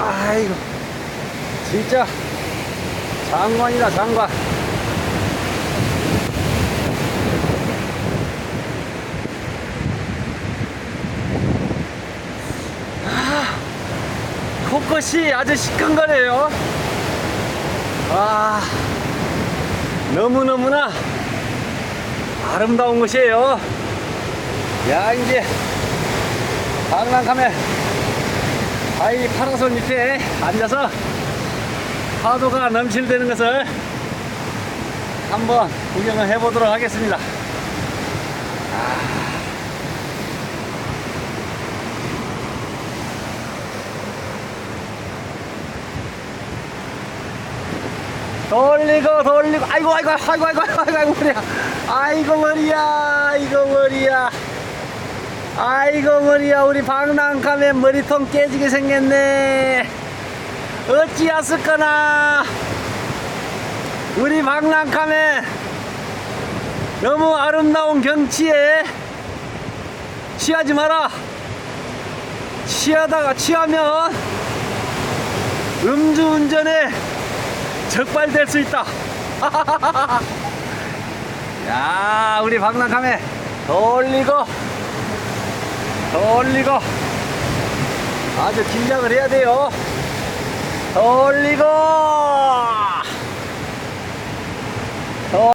아이고. 진짜 장관이다 장관. 아, 코끝이 아주 시큰거려요. 아 너무너무나 아름다운 곳이에요. 야 이제 방랑카면 바위 파라솔 밑에 앉아서 파도가 넘실대는 것을 한번 구경을 해보도록 하겠습니다. 돌리고 돌리고 아이고 아이고 아이고 아이고 아이고 아이고 머리야 아이고 머리야 아이고 머리야 아이고 머리야. 우리 방랑카면 머리통 깨지게 생겼네. 어찌하였을까나? 우리 방랑카면 너무 아름다운 경치에 취하지 마라. 취하다가 취하면 음주운전에 적발될 수 있다. 야 우리 방랑카면 돌리고 돌리고 아주 긴장을 해야 돼요. 돌리고